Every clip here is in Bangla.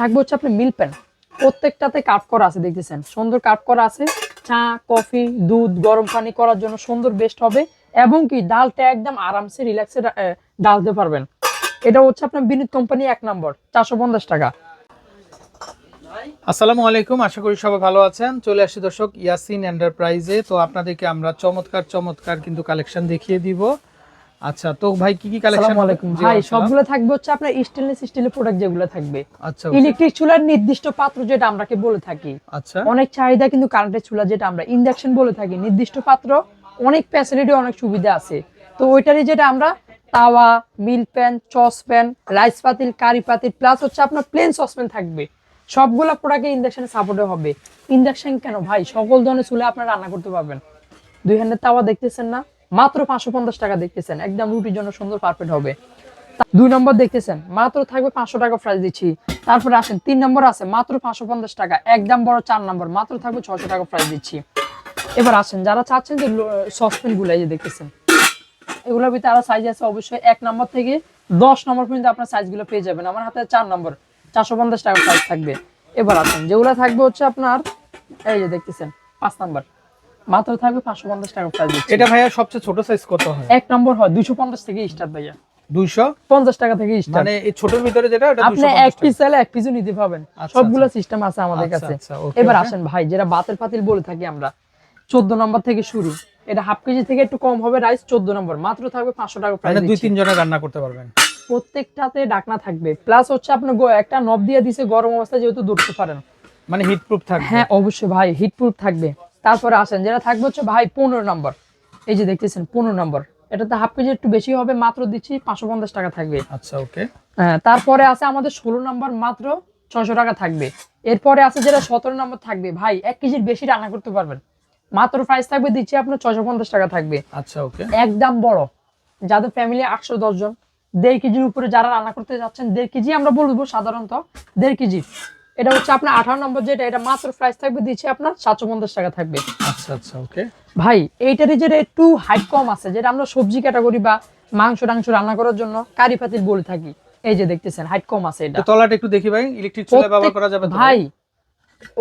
থাকবে হচ্ছে আপনি মিল প্রত্যেকটাতে কাট করা আছে, দেখতেছেন? সুন্দর কাট করা আছে। চা, কফি, দুধ, গরম পানি করার জন্য সুন্দর বেস্ট হবে। এবং কি, ডালটা একদম আরামসে রিল্যাক্সে ডালতে পারবেন। এটা হচ্ছে আপনার বিনিত কোম্পানি এক নম্বর চারশো পঞ্চাশ টাকা। আসসালামু আলাইকুম, আশা করি সবাই ভালো আছেন। চলে আসি দর্শক ইয়াসিন এন্টারপ্রাইজে তো আপনাদেরকে আমরা চমৎকার চমৎকার কিন্তু কালেকশন দেখিয়ে দিব। আচ্ছা তো ভাই কি কি কালেকশন আলাইকুম। ভাই সবগুলো থাকবে হচ্ছে আপনার স্টেনলেস স্টিলের প্রোডাক্ট যেগুলো থাকবে। আচ্ছা ইলেকট্রিক চুলার নির্দিষ্ট পাত্র যেটা আমরাকে বলে থাকি। আচ্ছা। অনেক চাহিদা কিন্তু কারেন্টের চুলা যেটা আমরা ইন্ডাকশন বলে থাকি। নির্দিষ্ট পাত্র অনেক ফ্যাসিলিটি অনেক সুবিধা আছে। তো ওইটারই যেটা আমরা তাওয়া মিল প্যান চসপ্যান রাইস পাতিল কারি পাতিল প্লাস হচ্ছে আপনার প্লেন সসপ্যান থাকবে। সবগুলা প্রোডাক্টে ইন্ডাকশনে সাপোর্টে হবে। ইন্ডাকশন কেন? ভাই সকল ধরনের চুলে আপনারা রান্না করতে পারবেন। দুই হ্যান্ডের তাওয়া দেখতেছেন না? মাত্র পাঁচশো পঞ্চাশ টাকা দেখতেছেন। একদম রুটির জন্য সুন্দর পারফেক্ট হবে। দুই নম্বর দেখতেছেন, মাত্র থাকবে পাঁচশো টাকা প্রাইস দিচ্ছি। তারপরে আসেন, তিন নম্বর আছে, মাত্র পাঁচশো পঞ্চাশ টাকা, একদম বড় চার নম্বর, মাত্র থাকবে ছশো টাকা প্রাইস দিচ্ছি। এবার আসেন, যারা চাচ্ছেন যে সসপেনগুলো, এই যে দেখতেছেন, এগুলোর ভিতরে আরও সাইজ আছে অবশ্যই। এক নম্বর থেকে দশ নম্বর পর্যন্ত আপনার সাইজগুলো পেয়ে যাবেন। আমার হাতে চার নম্বর, চারশো পঞ্চাশ টাকা সাইজ থাকবে। এবার আসেন, যেগুলো থাকবে হচ্ছে আপনার, এই যে দেখতেছেন, পাঁচ নম্বর। মাত্র থাকবে পাঁচশো পঞ্চাশ টাকা প্রাইস এটা ভাইয়া সবচেয়ে ছোট সাইজ কত হয়? এক নম্বর হয় দুইশো পঞ্চাশ থেকে স্টার্ট ভাইয়া। দুইশো? পঞ্চাশ টাকা থেকে স্টার্ট মানে এই ছোটর ভিতরে যেটা ওটা আপনি এক পিস চাইলে এক পিসও নিতে পাবেন আচ্ছা, সবগুলো সিস্টেম আছে আমাদের আচ্ছা, কাছে। আচ্ছা, এবার আসেন ভাই যেটা বাতের পাতিল বলে থাকি আমরা চোদ্দ নম্বর থেকে শুরু। এটা হাফ কেজি থেকে একটু কম হবে রাইস চোদ্দ নম্বর মাত্র থাকবে পাঁচশো টাকা প্রাইস মানে দুই তিন জনে রান্না করতে পারবেন। প্রত্যেকটাতে ডাকনা থাকবে। প্লাস হচ্ছে আপনি একটা নব দিয়ে দিছে গরম অবস্থায় যেহেতু ধরতে পারেন। মানে হিট প্রুফ থাকবে। হ্যাঁ অবশ্যই ভাই হিট প্রুফ থাকবে। তারপরে আসেন যেটা থাকবে হচ্ছে ভাই পনেরো নম্বর। এই যে দেখতেছেন পনেরো নম্বর। এটাতে হাফ কেজি একটু বেশি হবে মাত্র দিচ্ছি পাঁচশো পঞ্চাশ টাকা থাকবে। আচ্ছা ওকে হ্যাঁ তারপরে আছে আমাদের ষোলো নম্বর মাত্র ছয়শো টাকা থাকবে। এরপরে আছে যেটা সতেরো নম্বর থাকবে ভাই এক কেজির বেশি রান্না করতে পারবেন। মাত্র প্রাইস থাকবে দিচ্ছি আপনার ছয়শো পঞ্চাশ টাকা থাকবে। আচ্ছা ওকে একদম বড়। যাদের ফ্যামিলি আটশো দশ জন দেড় কেজির উপরে যারা রান্না করতে যাচ্ছেন দেড় কেজি আমরা বলব সাধারণত দেড় কেজি। এটা হচ্ছে আপনার আঠারো নম্বর যেটা এটা মাত্র প্রাইস থাকবে দিচ্ছি আপনার সাতশো পঞ্চাশ টাকা থাকবে। আচ্ছা আচ্ছা ওকে ভাই এইটারই যেটা একটু হাইট কম আছে যেটা আমরা সবজি ক্যাটাগরি বা মাংস টাংস রান্না করার জন্য কারি পাতিল বলে থাকি এই যে দেখতেছেন হাইট কম আছে এটা। তলাটা একটু দেখি ভাই ইলেকট্রিক চুলা ব্যবহার করা যাবে ভাই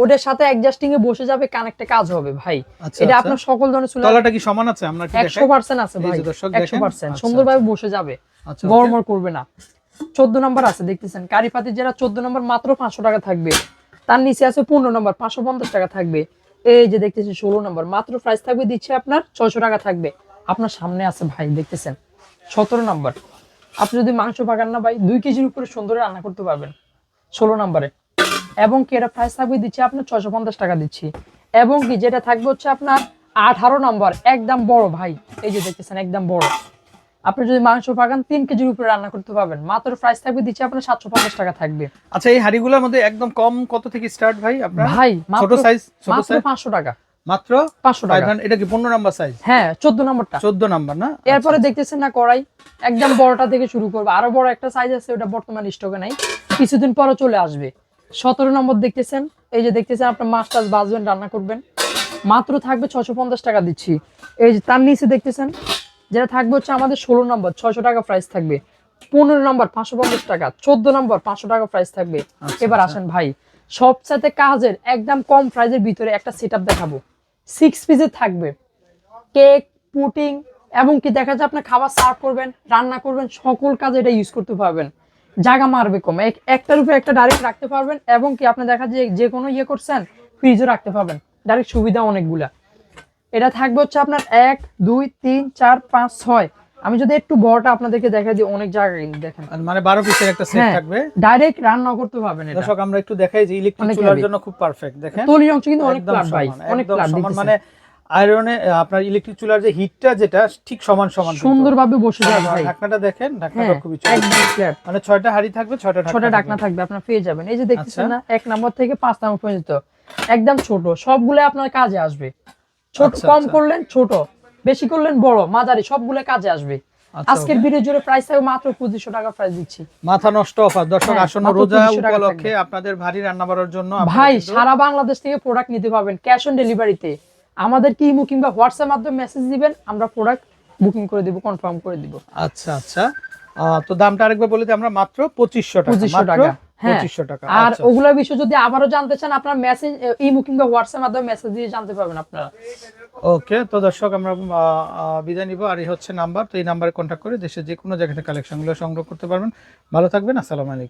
ওটার সাথে অ্যাডজাস্টিং এ বসে যাবে কানেক্টে কাজ হবে ভাই। আচ্ছা, এটা আচ্ছা। আপনার সকল ধরনের চুলা তলাটা কি সমান আছে? আমরা কি একশো দেখাই পার্সেন্ট আছে এই ভাই যে দর্শক একশো দেখেন। পার্সেন্ট আচ্ছা, সুন্দরভাবে বসে যাবে আচ্ছা গরমর করবে না। চোদ্দ নম্বর আছে, দেখতেছেন। কারি পাতির যেটা চোদ্দ নম্বর মাত্র পাঁচশো টাকা থাকবে। তার নিচে আছে পনেরো নম্বর, পাঁচশো পঞ্চাশ টাকা থাকবে। এই যে দেখতেছেন, ষোলো নম্বর, মাত্র প্রাইস থাকবে দিচ্ছে আপনার ছয়শো টাকা থাকবে। আপনার সামনে আছে ভাই, দেখতেছেন। সতেরো নম্বর, আপনি যদি মাংস পাকান না ভাই, দুই কেজির উপরে সুন্দর রান্না করতে পারবেন। ষোলো নম্বরে, এবং কি এটা প্রাইস থাকবে দিচ্ছে আপনার ছয়শো পঞ্চাশ টাকা দিচ্ছি। এবং কি যেটা থাকবে হচ্ছে আপনার আঠারো নম্বর, একদম বড় ভাই। এই যে দেখতেছেন, একদম বড়। আপনি যদি মাংস পাকান তিন কেজির উপরে রান্না করতে পারবেন মাত্র প্রাইস থাকবে দিচ্ছি আপনার সাতশো পঞ্চাশ টাকা থাকবে। আচ্ছা এই হাড়িগুলোর মধ্যে একদম কম কত থেকে স্টার্ট ভাই আপনার? ভাই ছোট সাইজ ছোট মাত্র পাঁচশো টাকা। মাত্র পাঁচশো টাকা। এটা কি 15 নাম্বার সাইজ হ্যাঁ চোদ্দ নম্বরটা। 14 নাম্বার না? এরপরে দেখতেছেন না কড়াই একদম বড়টা থেকে শুরু করব। আরও বড় একটা সাইজ আছে ওটা বর্তমান স্টকে নাই। কিছুদিন পরে চলে আসবে। সতেরো নম্বর দেখতেছেন এই যে দেখতেছেন আপনার মাছ টাছ বাজবেন রান্না করবেন। মাত্র থাকবে ছশো পঞ্চাশ টাকা দিচ্ছি। এই যে তার নিচে দেখতেছেন যেটা থাকবে হচ্ছে আমাদের ষোলো নম্বর ছয়শো টাকা প্রাইস থাকবে। পনেরো নম্বর পাঁচশো পঞ্চাশ টাকা চোদ্দ নম্বর পাঁচশো টাকা প্রাইস থাকবে। আচ্ছা, এবার আসেন ভাই সবসাথে কাজের একদম কম প্রাইজের ভিতরে একটা সেট দেখাবো। সিক্স পিসের থাকবে। কেক পুটিং এবং কি দেখা যায় আপনি খাবার সার্ভ করবেন রান্না করবেন সকল কাজে এটা ইউজ করতে পারবেন। জায়গা মারবে কম। এক- একটার উপরে একটা ডাইরেক্ট রাখতে পারবেন এবং কি আপনি দেখা যায় যে কোনো ইয়ে করছেন ফ্রিজও রাখতে পারবেন। ডাইরেক্ট সুবিধা অনেকগুলা। এটা থাকবে হচ্ছে আপনার এক দুই তিন চার পাঁচ ছয়। আমি যদি একটু বড়টা আপনাদেরকে দেখা দিই অনেক জায়গায় দেখেন। মানে 12 পিসের একটা সেট হ্যাঁ থাকবে। ডাইরেক্ট রান্না করতে পারবেন এটা। দর্শক আমরা একটু দেখাই যে ইলেকট্রিক চুলার জন্য খুব পারফেক্ট দেখেন। তলির অংশ কিন্তু অনেক প্লাট ভাই অনেক প্লাট সমান। মানে আয়রনে আপনার ইলেকট্রিক চুলার যে হিটটা যেটা ঠিক সমান সমান কিন্তু। সুন্দরভাবে বসে যায় ভাই। ঢাকনাটা দেখেন ঢাকনাটা হ্যাঁ খুবই ফ্ল্যাট মানে ছয়টা হাড়ি থাকবে ছয়টা ছোট ঢাকনা থাকবে আপনার পেয়ে যাবেন। এই যে দেখতেছেন আচ্ছা। না এক নম্বর থেকে পাঁচ নম্বর পর্যন্ত। একদম ছোট সবগুলো আপনার কাজে আসবে। ছোট আচ্ছা, কম আচ্ছা। করলেন ছোট বেশি করলেন বড় মাঝারি সবগুলো কাজে আসবে। আচ্ছা, আজকের ভিডিও জুড়ে প্রাইস থাকবে মাত্র পঁচিশশো টাকা প্রাইস দিচ্ছি। মাথা নষ্ট অফার দর্শক হ্যাঁ, আসন্ন রোজা উপলক্ষে আপনাদের ভারী রান্না করার জন্য ভাই সারা বাংলাদেশ থেকে প্রোডাক্ট নিতে পারবেন ক্যাশ অন ডেলিভারিতে আমাদের কি ইমো কিংবা হোয়াটসঅ্যাপ মাধ্যমে মেসেজ দিবেন আমরা প্রোডাক্ট বুকিং করে দিব কনফার্ম করে দিব। আচ্ছা আচ্ছা। তো দামটা আরেকবার বলে দিই আমরা মাত্র পঁচিশশো টাকা 2500 টাকা। হ্যাঁ। টাকা। আর আচ্ছা। ওগুলোর বিষয়ে যদি আবারও জানতে চান আপনার মেসেজ ইমো কিংবা হোয়াটসঅ্যাপ মাধ্যমে মেসেজ দিয়ে জানতে পারবেন আপনারা। ওকে তো দর্শক আমরা বিদায় নিব। আর এই হচ্ছে নাম্বার তো এই নাম্বারে কন্ট্যাক্ট করে দেশের যে কোনো জায়গাতে কালেকশনগুলো সংগ্রহ করতে পারবেন। ভালো থাকবেন আসসালামু আলাইকুম।